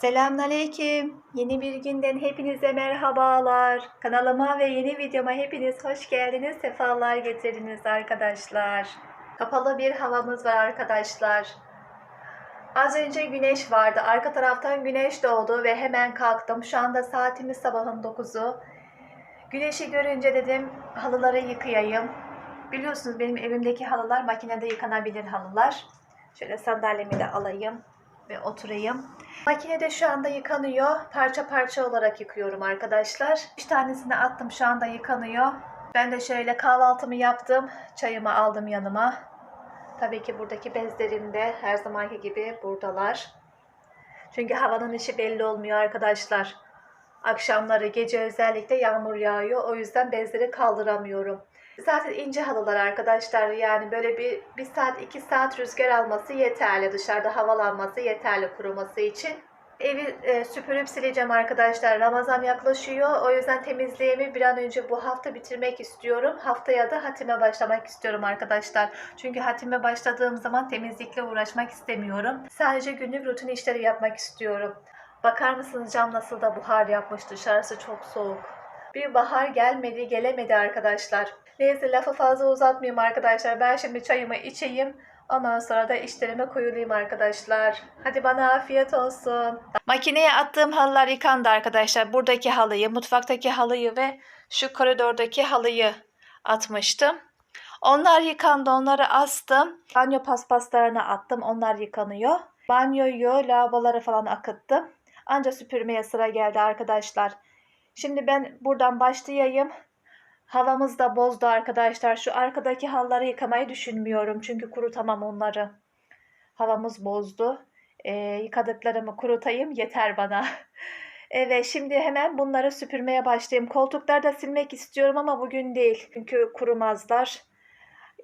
Selamünaleyküm. Yeni bir günden hepinize merhabalar. Kanalıma ve yeni videoma hepiniz hoş geldiniz. Sefalar getirdiniz arkadaşlar. Kapalı bir havamız var arkadaşlar. Az önce güneş vardı. Arka taraftan güneş doğdu ve hemen kalktım. Şu anda saatimiz sabahın 9'u. Güneşi görünce dedim halıları yıkayayım. Biliyorsunuz benim evimdeki halılar makinede yıkanabilir halılar. Şöyle sandalyemi de alayım ve oturayım. Makinede şu anda yıkanıyor. Parça parça olarak yıkıyorum arkadaşlar. 3 tanesini attım şu anda yıkanıyor. Ben de şöyle kahvaltımı yaptım. Çayımı aldım yanıma. Tabii ki buradaki bezlerim de her zamanki gibi buradalar. Çünkü havanın işi belli olmuyor arkadaşlar. Akşamları, gece özellikle yağmur yağıyor. O yüzden bezleri kaldıramıyorum. Zaten ince halılar arkadaşlar. Yani böyle bir, bir saat, iki saat rüzgar alması yeterli. Dışarıda havalanması yeterli kuruması için. Evi e, süpürüp sileceğim arkadaşlar. Ramazan yaklaşıyor. O yüzden temizliğimi bir an önce bu hafta bitirmek istiyorum. Haftaya da hatime başlamak istiyorum arkadaşlar. Çünkü hatime başladığım zaman temizlikle uğraşmak istemiyorum. Sadece günlük rutin işleri yapmak istiyorum. Bakar mısınız cam nasıl da buhar yapmış. Dışarısı çok soğuk. Bir bahar gelmedi, gelemedi arkadaşlar. Neyse lafı fazla uzatmayayım arkadaşlar. Ben şimdi çayımı içeyim. Ondan sonra da işlerime koyulayım arkadaşlar. Hadi bana afiyet olsun. Makineye attığım halılar yıkandı arkadaşlar. Buradaki halıyı, mutfaktaki halıyı ve şu koridordaki halıyı atmıştım. Onlar yıkandı, onları astım. Banyo paspaslarını attım, onlar yıkanıyor. Banyoyu, lavaboları falan akıttım. Anca süpürmeye sıra geldi arkadaşlar. Şimdi ben buradan başlayayım. Havamız da bozdu arkadaşlar. Şu arkadaki halları yıkamayı düşünmüyorum. Çünkü kurutamam onları. Havamız bozdu. Ee, yıkadıklarımı kurutayım yeter bana. evet şimdi hemen bunları süpürmeye başlayayım. Koltukları da silmek istiyorum ama bugün değil. Çünkü kurumazlar.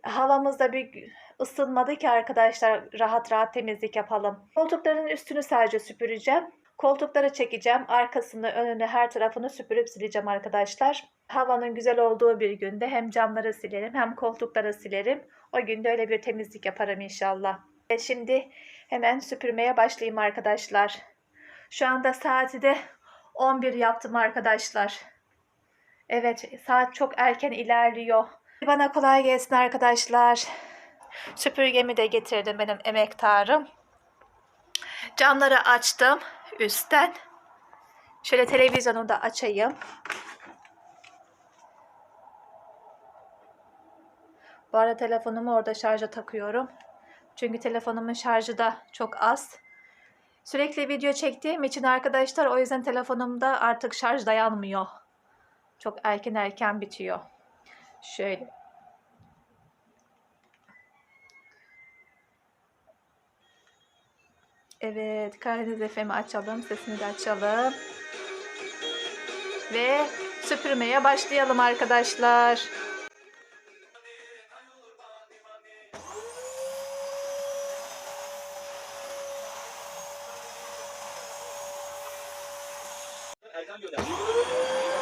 Havamız da bir ısınmadı ki arkadaşlar rahat rahat temizlik yapalım. Koltukların üstünü sadece süpüreceğim. Koltukları çekeceğim. Arkasını, önünü, her tarafını süpürüp sileceğim arkadaşlar. Havanın güzel olduğu bir günde hem camları silerim hem koltukları silerim. O günde öyle bir temizlik yaparım inşallah. Ve şimdi hemen süpürmeye başlayayım arkadaşlar. Şu anda saati de 11 yaptım arkadaşlar. Evet saat çok erken ilerliyor. Bana kolay gelsin arkadaşlar. Süpürgemi de getirdim benim emektarım. Camları açtım üstten. Şöyle televizyonu da açayım. Bu arada telefonumu orada şarja takıyorum. Çünkü telefonumun şarjı da çok az. Sürekli video çektiğim için arkadaşlar o yüzden telefonumda artık şarj dayanmıyor. Çok erken erken bitiyor. Şöyle. Evet, Karadeniz FM'i açalım. Sesini de açalım. Ve süpürmeye başlayalım arkadaşlar. cambio de...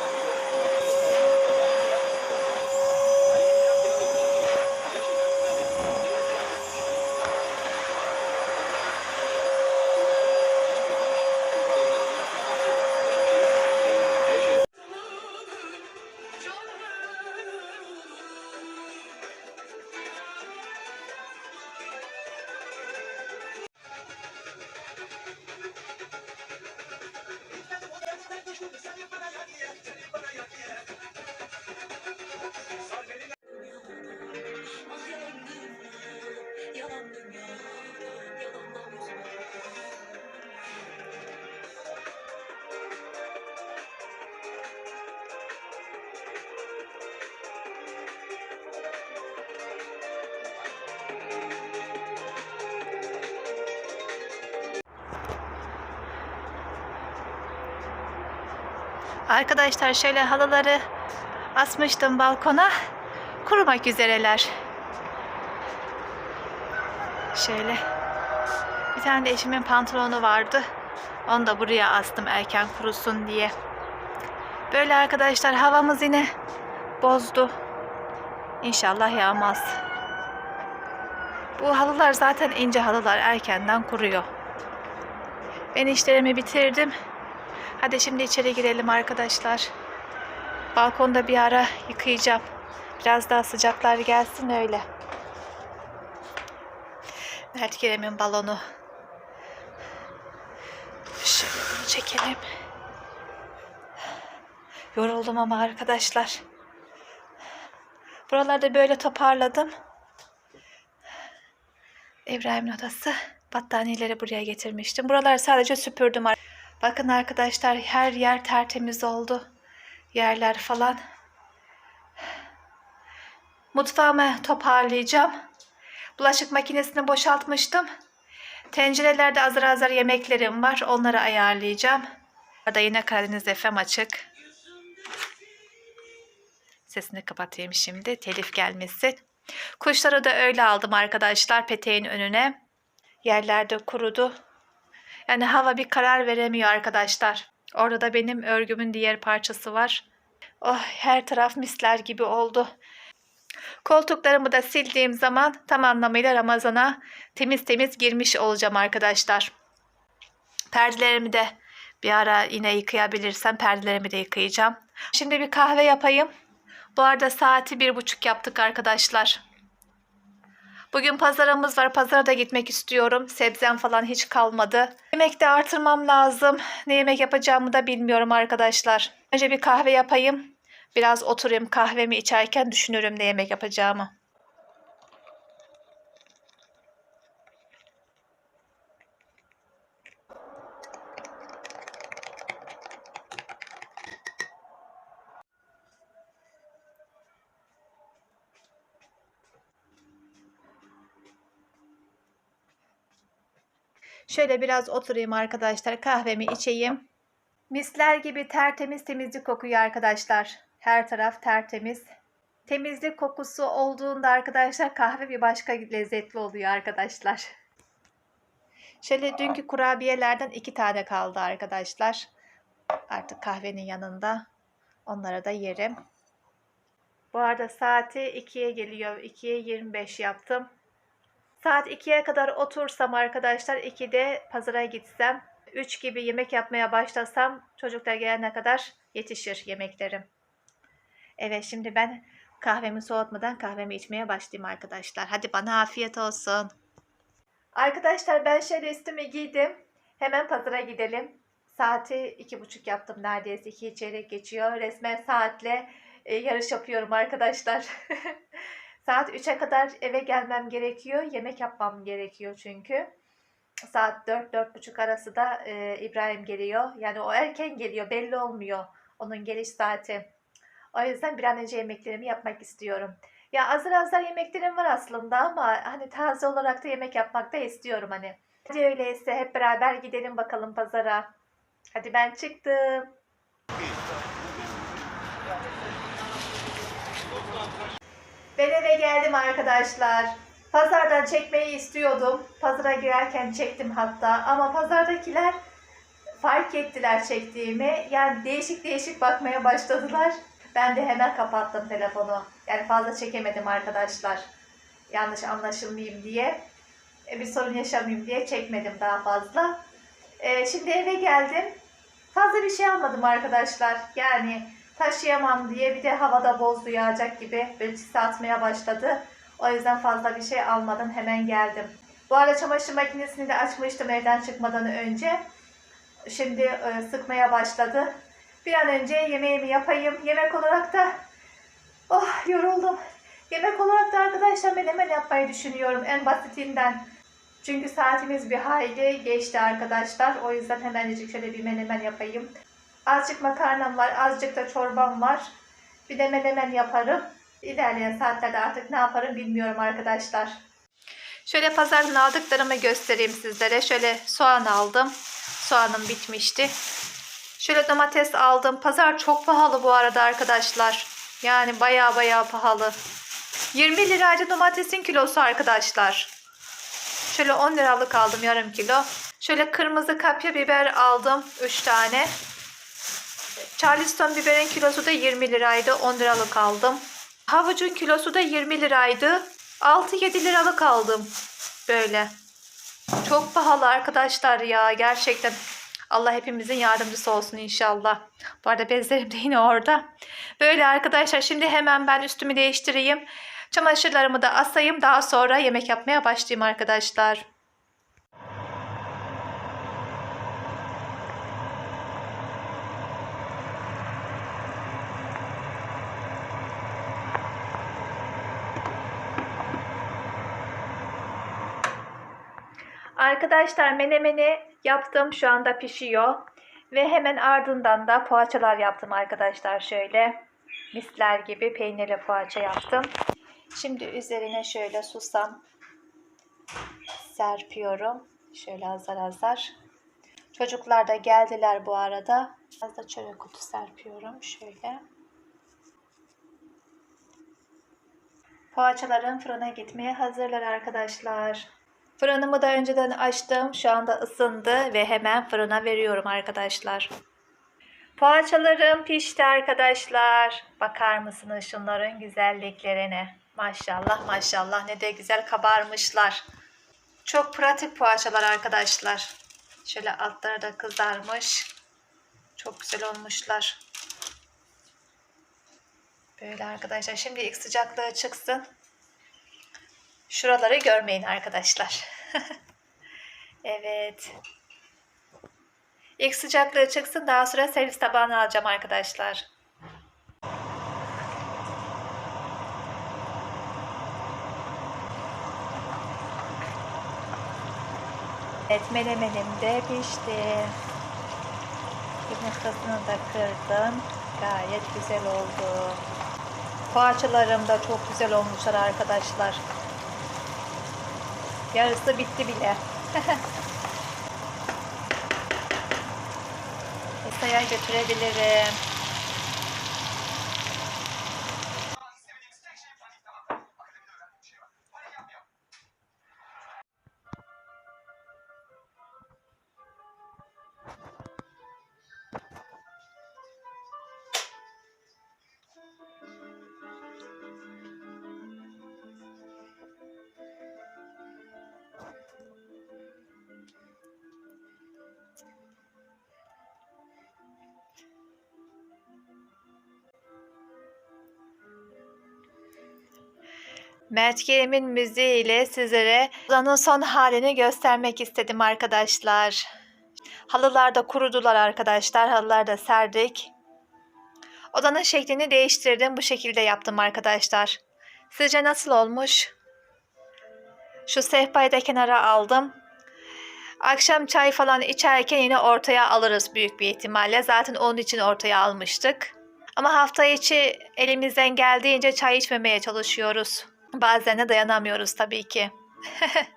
Arkadaşlar şöyle halıları asmıştım balkona. Kurumak üzereler. Şöyle. Bir tane de eşimin pantolonu vardı. Onu da buraya astım erken kurusun diye. Böyle arkadaşlar havamız yine bozdu. İnşallah yağmaz. Bu halılar zaten ince halılar erkenden kuruyor. Ben işlerimi bitirdim. Hadi şimdi içeri girelim arkadaşlar. Balkonda bir ara yıkayacağım. Biraz daha sıcaklar gelsin öyle. Mert Kerem'in balonu. Şöyle çekelim. Yoruldum ama arkadaşlar. Buralarda böyle toparladım. İbrahim'in odası. Battaniyeleri buraya getirmiştim. Buraları sadece süpürdüm. Bakın arkadaşlar her yer tertemiz oldu. Yerler falan. Mutfağımı toparlayacağım. Bulaşık makinesini boşaltmıştım. Tencerelerde azar azar yemeklerim var. Onları ayarlayacağım. Burada yine Karadeniz FM açık. Sesini kapatayım şimdi. Telif gelmesin. Kuşları da öyle aldım arkadaşlar peteğin önüne. Yerlerde kurudu. Yani hava bir karar veremiyor arkadaşlar. Orada da benim örgümün diğer parçası var. Oh her taraf misler gibi oldu. Koltuklarımı da sildiğim zaman tam anlamıyla Ramazan'a temiz temiz girmiş olacağım arkadaşlar. Perdelerimi de bir ara yine yıkayabilirsem perdelerimi de yıkayacağım. Şimdi bir kahve yapayım. Bu arada saati bir buçuk yaptık arkadaşlar. Bugün pazarımız var. Pazara da gitmek istiyorum. Sebzem falan hiç kalmadı. Yemek de artırmam lazım. Ne yemek yapacağımı da bilmiyorum arkadaşlar. Önce bir kahve yapayım. Biraz oturayım kahvemi içerken düşünürüm ne yemek yapacağımı. Şöyle biraz oturayım arkadaşlar. Kahvemi içeyim. Misler gibi tertemiz temizlik kokuyor arkadaşlar. Her taraf tertemiz. Temizlik kokusu olduğunda arkadaşlar kahve bir başka lezzetli oluyor arkadaşlar. Şöyle dünkü kurabiyelerden iki tane kaldı arkadaşlar. Artık kahvenin yanında. Onlara da yerim. Bu arada saati 2'ye geliyor. 2'ye 25 yaptım. Saat 2'ye kadar otursam arkadaşlar 2'de pazara gitsem 3 gibi yemek yapmaya başlasam çocuklar gelene kadar yetişir yemeklerim. Evet şimdi ben kahvemi soğutmadan kahvemi içmeye başlayayım arkadaşlar. Hadi bana afiyet olsun. Arkadaşlar ben üstümü giydim. Hemen pazara gidelim. Saati iki buçuk yaptım neredeyse. iki çeyrek geçiyor. Resmen saatle e, yarış yapıyorum arkadaşlar. Saat 3'e kadar eve gelmem gerekiyor. Yemek yapmam gerekiyor çünkü. Saat 4-4.30 arası da e, İbrahim geliyor. Yani o erken geliyor. Belli olmuyor onun geliş saati. O yüzden bir an önce yemeklerimi yapmak istiyorum. Ya azar azar yemeklerim var aslında ama hani taze olarak da yemek yapmak da istiyorum hani. Hadi öyleyse hep beraber gidelim bakalım pazara. Hadi ben çıktım. Ben eve geldim arkadaşlar. Pazardan çekmeyi istiyordum. Pazara girerken çektim hatta. Ama pazardakiler fark ettiler çektiğimi. Yani değişik değişik bakmaya başladılar. Ben de hemen kapattım telefonu. Yani fazla çekemedim arkadaşlar. Yanlış anlaşılmayayım diye. E, Bir sorun yaşamayayım diye çekmedim daha fazla. E, Şimdi eve geldim. Fazla bir şey almadım arkadaşlar. Yani taşıyamam diye bir de havada bozdu yağacak gibi böyle çisi atmaya başladı. O yüzden fazla bir şey almadım hemen geldim. Bu arada çamaşır makinesini de açmıştım evden çıkmadan önce. Şimdi e, sıkmaya başladı. Bir an önce yemeğimi yapayım. Yemek olarak da oh yoruldum. Yemek olarak da arkadaşlar menemen yapmayı düşünüyorum en basitinden. Çünkü saatimiz bir hayli geçti arkadaşlar. O yüzden hemencik şöyle bir menemen yapayım. Azıcık makarnam var, azıcık da çorbam var. Bir de menemen yaparım. İlerleyen saatlerde artık ne yaparım bilmiyorum arkadaşlar. Şöyle pazardan aldıklarımı göstereyim sizlere. Şöyle soğan aldım. Soğanım bitmişti. Şöyle domates aldım. Pazar çok pahalı bu arada arkadaşlar. Yani baya baya pahalı. 20 liraydı domatesin kilosu arkadaşlar. Şöyle 10 liralık aldım yarım kilo. Şöyle kırmızı kapya biber aldım 3 tane. Charleston biberin kilosu da 20 liraydı. 10 liralık aldım. Havucun kilosu da 20 liraydı. 6-7 liralık aldım. Böyle. Çok pahalı arkadaşlar ya gerçekten. Allah hepimizin yardımcısı olsun inşallah. Bu arada bezlerim de yine orada. Böyle arkadaşlar şimdi hemen ben üstümü değiştireyim. Çamaşırlarımı da asayım. Daha sonra yemek yapmaya başlayayım arkadaşlar. Arkadaşlar menemeni yaptım. Şu anda pişiyor. Ve hemen ardından da poğaçalar yaptım arkadaşlar. Şöyle misler gibi peynirli poğaça yaptım. Şimdi üzerine şöyle susam serpiyorum. Şöyle azar azar. Çocuklar da geldiler bu arada. Az da çörek otu serpiyorum. Şöyle. Poğaçaların fırına gitmeye hazırlar arkadaşlar. Fırınımı da önceden açtım. Şu anda ısındı ve hemen fırına veriyorum arkadaşlar. Poğaçalarım pişti arkadaşlar. Bakar mısınız şunların güzelliklerine? Maşallah maşallah ne de güzel kabarmışlar. Çok pratik poğaçalar arkadaşlar. Şöyle altları da kızarmış. Çok güzel olmuşlar. Böyle arkadaşlar. Şimdi ilk sıcaklığı çıksın. Şuraları görmeyin arkadaşlar. evet. İlk sıcaklığı çıksın daha sonra servis tabağına alacağım arkadaşlar. Evet menemenim de pişti. Yumurtasını da kırdım. Gayet güzel oldu. Poğaçalarım da çok güzel olmuşlar arkadaşlar. Yarısı bitti bile. Masaya götürebilirim. Mert Kerim'in müziğiyle sizlere odanın son halini göstermek istedim arkadaşlar. Halılar da kurudular arkadaşlar. Halılar da serdik. Odanın şeklini değiştirdim. Bu şekilde yaptım arkadaşlar. Sizce nasıl olmuş? Şu sehpayı da kenara aldım. Akşam çay falan içerken yine ortaya alırız büyük bir ihtimalle. Zaten onun için ortaya almıştık. Ama hafta içi elimizden geldiğince çay içmemeye çalışıyoruz. Bazen de dayanamıyoruz tabii ki.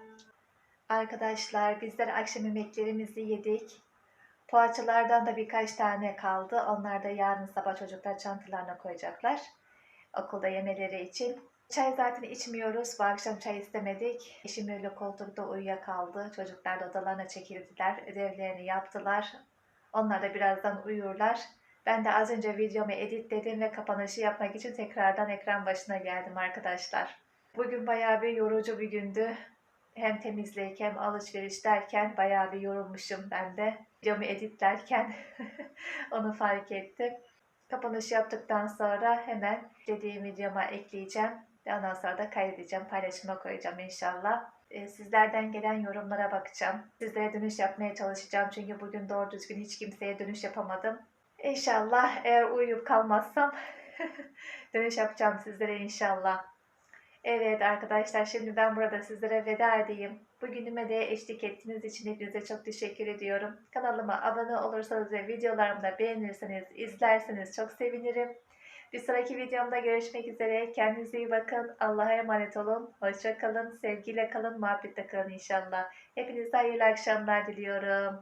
Arkadaşlar bizler akşam yemeklerimizi yedik. Poğaçalardan da birkaç tane kaldı. Onlar da yarın sabah çocuklar çantalarına koyacaklar. Okulda yemeleri için. Çay zaten içmiyoruz. Bu akşam çay istemedik. Eşim öyle koltukta uyuyakaldı. Çocuklar da odalarına çekildiler. Ödevlerini yaptılar. Onlar da birazdan uyurlar. Ben de az önce videomu editledim ve kapanışı yapmak için tekrardan ekran başına geldim arkadaşlar. Bugün bayağı bir yorucu bir gündü. Hem temizlik hem alışveriş derken bayağı bir yorulmuşum ben de. Videomu editlerken onu fark ettim. Kapanış yaptıktan sonra hemen dediğim videoma ekleyeceğim. Ve ondan sonra da kaydedeceğim, paylaşıma koyacağım inşallah. Ee, Sizlerden gelen yorumlara bakacağım. Sizlere dönüş yapmaya çalışacağım. Çünkü bugün doğru düzgün hiç kimseye dönüş yapamadım. İnşallah eğer uyuyup kalmazsam dönüş yapacağım sizlere inşallah. Evet arkadaşlar şimdi ben burada sizlere veda edeyim. Bugünüme de eşlik ettiğiniz için hepinize çok teşekkür ediyorum. Kanalıma abone olursanız ve videolarımı da beğenirseniz, izlerseniz çok sevinirim. Bir sonraki videomda görüşmek üzere. Kendinize iyi bakın. Allah'a emanet olun. Hoşça kalın. Sevgiyle kalın. Muhabbetle kalın inşallah. Hepinize hayırlı akşamlar diliyorum.